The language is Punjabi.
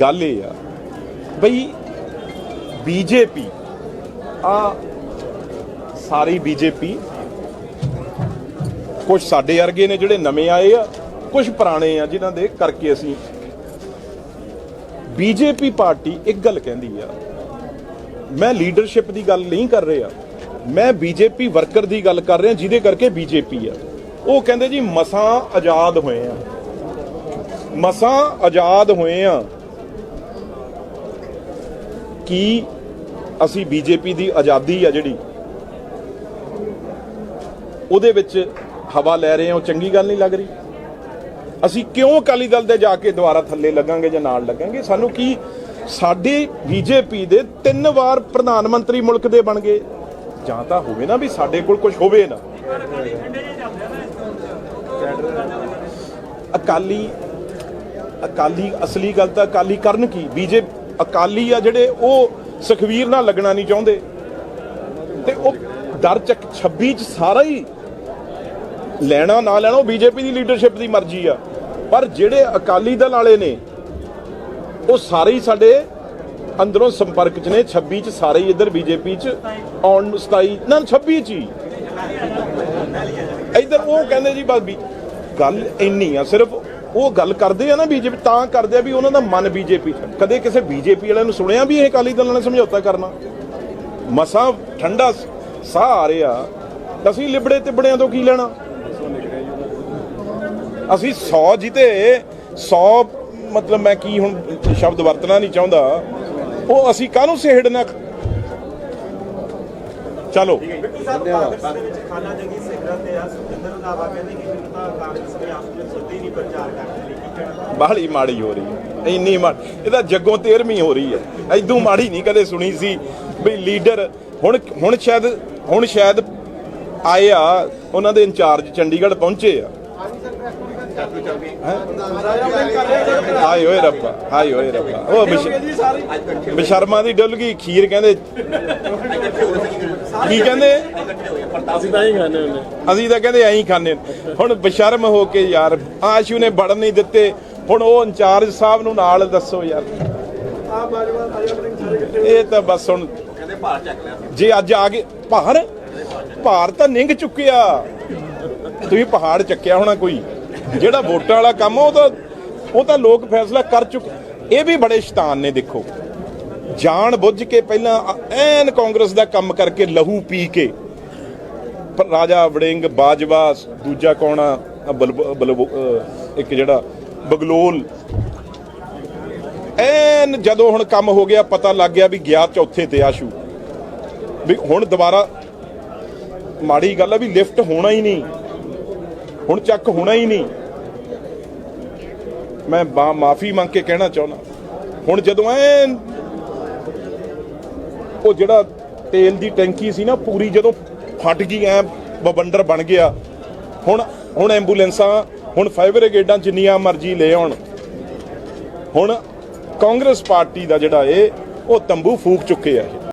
ਗੱਲ ਇਹ ਆ ਬਈ ਬੀਜੇਪੀ, ਆ ਸਾਰੀ ਬੀਜੇਪੀ ਕੁਝ ਸਾਡੇ ਵਰਗੇ ਨੇ ਜਿਹੜੇ ਨਵੇਂ ਆਏ ਆ ਕੁਝ ਪੁਰਾਣੇ ਆ, ਜਿਨ੍ਹਾਂ ਦੇ ਕਰਕੇ ਅਸੀਂ ਬੀਜੇਪੀ ਪਾਰਟੀ ਇੱਕ ਗੱਲ ਕਹਿੰਦੀ ਆ, ਮੈਂ ਲੀਡਰਸ਼ਿਪ ਦੀ ਗੱਲ ਨਹੀਂ ਕਰ ਰਿਹਾ, ਮੈਂ ਬੀਜੇਪੀ ਵਰਕਰ ਦੀ ਗੱਲ ਕਰ ਰਿਹਾ, ਜਿਹਦੇ ਕਰਕੇ ਬੀਜੇਪੀ ਆ। ਉਹ ਕਹਿੰਦੇ ਜੀ ਮਸਾਂ ਆਜ਼ਾਦ ਹੋਏ ਆ, ਮਸਾਂ ਆਜ਼ਾਦ ਹੋਏ ਆ। ਕੀ ਅਸੀਂ ਬੀਜੇਪੀ ਦੀ ਆਜ਼ਾਦੀ ਆ ਜਿਹੜੀ, ਉਹਦੇ ਵਿੱਚ ਹਵਾ ਲੈ ਰਹੇ ਹਾਂ ਉਹ ਚੰਗੀ ਗੱਲ ਨਹੀਂ ਲੱਗ ਰਹੀ? ਅਸੀਂ ਕਿਉਂ ਅਕਾਲੀ ਦਲ ਦੇ ਜਾ ਕੇ ਦੁਬਾਰਾ ਥੱਲੇ ਲੱਗਾਂਗੇ ਜਾਂ ਨਾਲ ਲੱਗਾਂਗੇ? ਸਾਨੂੰ ਕੀ ਸਾਡੇ ਬੀਜੇਪੀ ਦੇ ਤਿੰਨ ਵਾਰ ਪ੍ਰਧਾਨ ਮੰਤਰੀ ਮੁਲਕ ਦੇ ਬਣ ਗਏ? ਜਾਂ ਤਾਂ ਹੋਵੇ ਨਾ ਵੀ ਸਾਡੇ ਕੋਲ ਕੁਝ ਹੋਵੇ ਨਾ। ਅਕਾਲੀ ਅਕਾਲੀ, ਅਸਲੀ ਗੱਲ ਤਾਂ ਅਕਾਲੀ ਕਰਨ ਕੀ? ਬੀਜੇ ਅਕਾਲੀ ਆ ਜਿਹੜੇ ਉਹ ਸੁਖਵੀਰ ਨਾਲ ਲੱਗਣਾ ਨਹੀਂ ਚਾਹੁੰਦੇ। ਤੇ ਉਹ ਦਰ ਚੱਕ 26 ਚ ਸਾਰਾ ਹੀ ਲੈਣਾ ਨਾ ਲੈਣਾ, ਉਹ ਬੀਜੇਪੀ ਦੀ ਲੀਡਰਸ਼ਿਪ ਦੀ ਮਰਜ਼ੀ ਆ। ਪਰ ਜਿਹੜੇ ਅਕਾਲੀ ਦਲ ਵਾਲੇ ਨੇ, ਉਹ ਸਾਰੇ ਹੀ ਸਾਡੇ ਅੰਦਰੋਂ ਸੰਪਰਕ ਚ ਨੇ 26 ਚ ਸਾਰੇ ਹੀ ਇੱਧਰ ਬੀਜੇਪੀ ਚ ਆਉਣ ਨੂੰ 27 ਨਾ 26 ਚ ਹੀ। ਇੱਧਰ ਉਹ ਕਹਿੰਦੇ ਜੀ, ਬਸ ਗੱਲ ਇੰਨੀ ਆ, ਸਿਰਫ ਉਹ ਗੱਲ ਕਰਦੇ ਆ ਨਾ ਬੀਜੇਪੀ, ਤਾਂ ਕਰਦੇ ਆ ਵੀ ਉਹਨਾਂ ਦਾ ਮਨ ਬੀਜੇਪੀ ਚ ਕਦੇ ਕਿਸੇ ਬੀਜੇਪੀ ਵਾਲਿਆਂ ਨੂੰ ਸੁਣਿਆ ਵੀ ਇਹ ਅਕਾਲੀ ਦਲ ਨਾਲ ਸਮਝੌਤਾ ਕਰਨਾ? ਮਸਾਂ ਠੰਡਾ ਸਾਹ ਆ ਰਿਹਾ। ਅਸੀਂ ਲਿਬੜੇ ਤੇ ਤੋਂ ਕੀ ਲੈਣਾ? ਅਸੀਂ 100 ਜਿੱਤੇ 100 ਮਤਲਬ ਮੈਂ ਕੀ ਹੁਣ ਸ਼ਬਦ ਵਰਤਣਾ ਨਹੀਂ ਚਾਹੁੰਦਾ। ਉਹ ਅਸੀਂ ਕਾਹਨੂੰ ਸਿਹੜਨਾ? ਚਲੋ। ਖਾਨਾ ਜੰਗੀ ਸਿਖਰਾਂ ਤੇ ਆ ਸੁਖਿੰਦਰ ਰੰਧਾਵਾ ਕਹਿੰਦੇ ਕਿ ਮੈਨੂੰ ਤਾਂ ਕਾਂਗਰਸ ਨੇ ਆਪਸ ਵਿੱਚ ਸੱਦੇ ਨਹੀਂ ਪ੍ਰਚਾਰ ਕਰਨ ਲਈ ਕੀ ਕਹਿਣਾ ਬਾਹਲੀ ਮਾੜੀ ਹੋ ਰਹੀ ਹੈ। ਇੰਨੀ ਮਾੜੀ। ਇਹਦਾ ਜੱਗੋਂ 13ਵੀਂ ਹੋ ਰਹੀ ਹੈ। ਐਦੋਂ ਮਾੜੀ ਨਹੀਂ ਕਦੇ ਸੁਣੀ ਸੀ ਵੀ ਲੀਡਰ ਹੁਣ ਹੁਣ ਸ਼ਾਇਦ ਹੁਣ ਸ਼ਾਇਦ ਆਏ ਆ, ਉਹਨਾਂ ਦੇ ਇੰਚਾਰਜ ਚੰਡੀਗੜ੍ਹ ਪਹੁੰਚੇ ਆ। ਹਾਏ ਓਏ ਰੱਬਾ, ਹਾਏ ਓਏ ਰੱਬਾ। ਉਹ ਬਿਸ਼- ਬਿਸ਼ਰਮਾ ਦੀ ਡੁੱਲ ਗਈ, ਖੀਰ ਕਹਿੰਦੇ ਕੀ ਕਹਿੰਦੇ? ਅਸੀਂ ਤਾਂ ਹੀ ਖਾਣੇ ਹੁੰਦੇ। ਅਸੀਂ ਤਾਂ ਕਹਿੰਦੇ ਐਂ ਖਾਣੇ ਹੁਣ ਬਸ਼ਰਮ ਹੋ ਕੇ ਯਾਰ ਆਸ਼ੂ ਨੇ ਵੜਨ ਨਹੀਂ ਦਿੱਤੇ। ਹੁਣ ਉਹ ਇੰਚਾਰਜ ਸਾਹਿਬ ਨੂੰ ਨਾਲ ਦੱਸੋ ਯਾਰ। ਇਹ ਤਾਂ ਬਸ ਹੁਣ ਜੇ ਅੱਜ ਆ ਗਏ ਭਾਰ? ਭਾਰ ਤਾਂ ਨਿੰਗ ਚੁੱਕਿਆ। ਤੁਸੀਂ ਪਹਾੜ ਚੱਕਿਆ ਹੋਣਾ ਕੋਈ। ਜਿਹੜਾ ਵੋਟਾਂ ਵਾਲਾ ਕੰਮ ਉਹ ਤਾਂ ਉਹ ਤਾਂ ਲੋਕ ਫੈਸਲਾ ਕਰ ਚੁੱਕੇ ਇਹ ਵੀ ਬੜੇ ਸ਼ੈਤਾਨ ਨੇ ਦੇਖੋ। ਜਾਣ ਬੁੱਝ ਕੇ ਪਹਿਲਾਂ ਐਨ ਕਾਂਗਰਸ ਦਾ ਕੰਮ ਕਰਕੇ ਲਹੂ ਪੀ ਕੇ ਰਾਜਾ ਵੜਿੰਗ ਬਾਜਵਾ, ਦੂਜਾ ਕੌਣ ਆ? ਇੱਕ ਜਿਹੜਾ, ਬਗਲੋਲ। ਐਨ ਜਦੋਂ ਹੁਣ ਕੰਮ ਹੋ ਗਿਆ, ਪਤਾ ਲੱਗ ਗਿਆ ਵੀ ਗਿਆ ਚੌਥੇ ਤੇ ਆਸ਼ੂ। ਵੀ ਹੁਣ ਦੁਬਾਰਾ ਮਾੜੀ ਗੱਲ ਆ ਵੀ ਲਿਫਟ ਹੋਣਾ ਹੀ ਨਹੀਂ। ਹੁਣ ਚੱਕ ਹੋਣਾ ਹੀ ਨਹੀਂ। ਮੈਂ ਮਾਫੀ ਮੰਗ ਕੇ ਕਹਿਣਾ ਚਾਹੁੰਦਾ। ਹੁਣ ਜਦੋਂ ਐਨ ਉਹ ਜਿਹੜਾ ਤੇਲ ਦੀ ਟੈਂਕੀ ਸੀ ਨਾ, ਪੂਰੀ ਜਦੋਂ ਫਟ ਗਈ, ਐ ਬਵੰਡਰ ਬਣ ਗਿਆ। ਹੁਣ ਹੁਣ ਐਂਬੂਲੈਂਸਾਂ, ਹੁਣ ਫਾਇਰ ਬ੍ਰਿਗੇਡਾਂ ਜਿੰਨੀਆਂ ਮਰਜ਼ੀ ਲੈ ਆਉਣ। ਹੁਣ ਕਾਂਗਰਸ ਪਾਰਟੀ ਦਾ ਜਿਹੜਾ ਏ, ਉਹ ਤੰਬੂ ਫੂਕ ਚੁੱਕੇ ਆ।